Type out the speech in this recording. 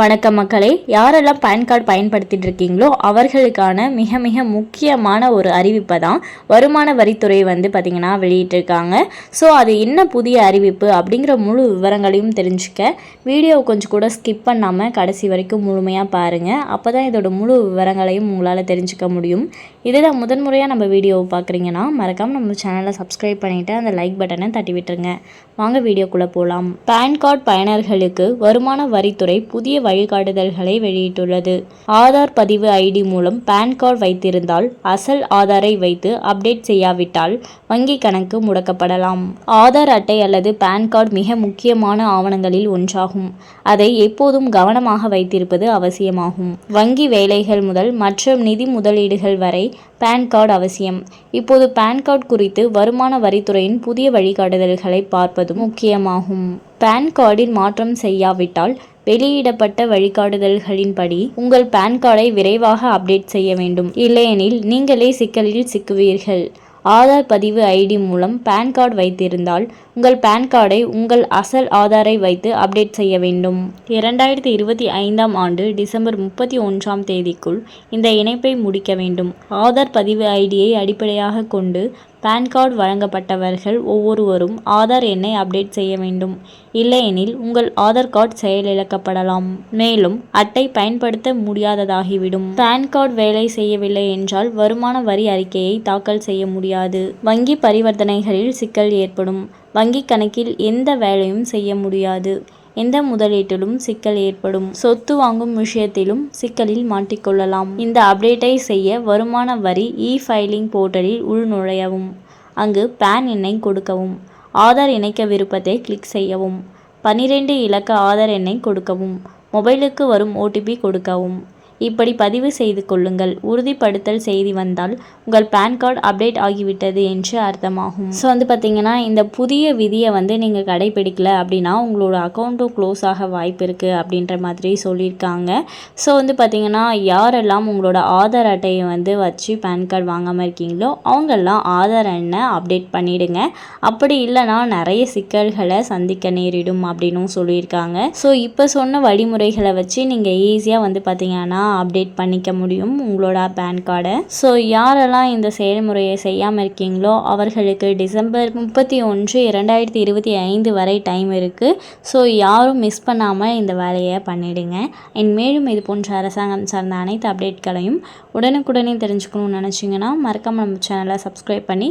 வணக்கம் மக்களே யாரெல்லாம் பேன் கார்டு பயன்படுத்திட்டு இருக்கீங்களோ அவர்களுக்கான மிக மிக முக்கியமான ஒரு அறிவிப்பை தான் வருமான வரித்துறை வந்து பார்த்திங்கன்னா வெளியிட்டிருக்காங்க. ஸோ அது என்ன புதிய அறிவிப்பு அப்படிங்கிற முழு விவரங்களையும் தெரிஞ்சுக்க வீடியோவை கொஞ்சம் கூட ஸ்கிப் பண்ணாமல் கடைசி வரைக்கும் முழுமையாக பாருங்கள் அப்போ தான் இதோட முழு விவரங்களையும் உங்களால் தெரிஞ்சுக்க முடியும். இதுதான் முதன்முறையாக நம்ம வீடியோவை பார்க்குறீங்கன்னா மறக்காமல் நம்ம சேனலை சப்ஸ்கிரைப் பண்ணிவிட்டு அந்த லைக் பட்டனை தட்டி விட்டுருங்க வாங்க வீடியோக்குள்ளே போகலாம் பேன் கார்டு பயனர்களுக்கு வருமான வரித்துறை புதிய வழிகாட்டுதல்களை வெளியிட்டுள்ளது. ஆதார் பதிவு ஐடி மூலம் பேன் கார்டு வைத்திருந்தால் அசல் ஆதாரை வைத்து அப்டேட் செய்யாவிட்டால் வங்கி கணக்கு முடக்கப்படலாம். ஆதார் அட்டை அல்லது பேன் கார்டு மிக முக்கியமான ஆவணங்களில் ஒன்றாகும். அதை எப்போதும் கவனமாக வைத்திருப்பது அவசியமாகும். வங்கி வேலைகள் முதல் மற்றும் நிதி முதலீடுகள் வரை பேன் கார்டு அவசியம். இப்போது பேன் கார்டு குறித்து வருமான வரித்துறையின் புதிய வழிகாட்டுதல்களை பார்ப்பதும் முக்கியமாகும். பேன் கார்டில் மாற்றம் செய்யாவிட்டால் வெளியிடப்பட்ட வழிகாட்டுதல்களின்படி உங்கள் பேன் கார்டை விரைவாக அப்டேட் செய்ய வேண்டும். இல்லையெனில் நீங்களே சிக்கலில் சிக்குவீர்கள். ஆதார் பதிவு ஐடி மூலம் பேன் கார்டு வைத்திருந்தால் உங்கள் பேன் கார்டை உங்கள் அசல் ஆதாரை வைத்து அப்டேட் செய்ய வேண்டும். இரண்டாயிரத்தி இருபத்தி ஐந்தாம் ஆண்டு டிசம்பர் முப்பத்தி ஒன்றாம் தேதிக்குள் இந்த இணைப்பை முடிக்க வேண்டும். ஆதார் பதிவு ஐடியை அடிப்படையாக கொண்டு பேன் கார்டு வழங்கப்பட்டவர்கள் ஒவ்வொருவரும் ஆதார் எண்ணை அப்டேட் செய்ய வேண்டும். இல்லையெனில் உங்கள் ஆதார் கார்டு செயலிழக்கப்படலாம். மேலும் அட்டை பயன்படுத்த முடியாததாகிவிடும். பேன் கார்டு வேலை செய்யவில்லை என்றால் வருமான வரி அறிக்கையை தாக்கல் செய்ய முடியாது. வங்கி பரிவர்த்தனைகளில் சிக்கல் ஏற்படும். வங்கி கணக்கில் எந்த வேலையும் செய்ய முடியாது. எந்த முதலீட்டிலும் சிக்கல் ஏற்படும். சொத்து வாங்கும் விஷயத்திலும் சிக்கலில் மாட்டிக்கொள்ளலாம். இந்த அப்டேட்டை செய்ய வருமான வரி இ ஃபைலிங் போர்ட்டலில் உள்நுழையவும். அங்கு பேன் எண்ணை கொடுக்கவும். ஆதார் இணைக்க விருப்பத்தை கிளிக் செய்யவும். பன்னிரெண்டு இலக்க ஆதார் எண்ணை கொடுக்கவும். மொபைலுக்கு வரும் ஓடிபி கொடுக்கவும். இப்படி பதிவு செய்து கொள்ளுங்கள். உறுதிப்படுத்தல் செய்தி வந்தால் உங்கள் பேன் கார்டு அப்டேட் ஆகிவிட்டது என்று அர்த்தமாகும். ஸோ வந்து பார்த்தீங்கன்னா இந்த புதிய விதியை வந்து நீங்கள் கடைபிடிக்கல அப்படின்னா உங்களோட அக்கௌண்ட்டும் க்ளோஸ் ஆக வாய்ப்பு இருக்குது அப்படின்ற மாதிரி சொல்லியிருக்காங்க. ஸோ வந்து பார்த்தீங்கன்னா யாரெல்லாம் உங்களோட ஆதார் அட்டையை வந்து வச்சு பேன் கார்டு வாங்காமல் இருக்கீங்களோ அவங்கெல்லாம் ஆதார் எண்ணை அப்டேட் பண்ணிவிடுங்க அப்படி இல்லைனா நிறைய சிக்கல்களை சந்திக்க நேரிடும் அப்படின்னும் சொல்லியிருக்காங்க. ஸோ இப்போ சொன்ன வழிமுறைகளை வச்சு நீங்கள் ஈஸியாக வந்து பார்த்தீங்கன்னா அப்டேட் பண்ணிக்க முடியும் உங்களோட பேன் கார்டை ஸோ யாரெல்லாம் இந்த செயல்முறையை செய்யாமல் இருக்கீங்களோ அவர்களுக்கு டிசம்பர் முப்பத்தி ஒன்று இரண்டாயிரத்தி இருபத்தி ஐந்து வரை டைம் இருக்குது ஸோ யாரும் மிஸ் பண்ணாமல் இந்த வேலையை பண்ணிவிடுங்க அண்ட் மேலும் இது போன்ற அரசாங்கம் சார்ந்த அனைத்து அப்டேட்களையும் உடனுக்குடனே தெரிஞ்சுக்கணும்னு நினச்சிங்கன்னா மறக்காமல் நம்ம சேனலை சப்ஸ்கிரைப் பண்ணி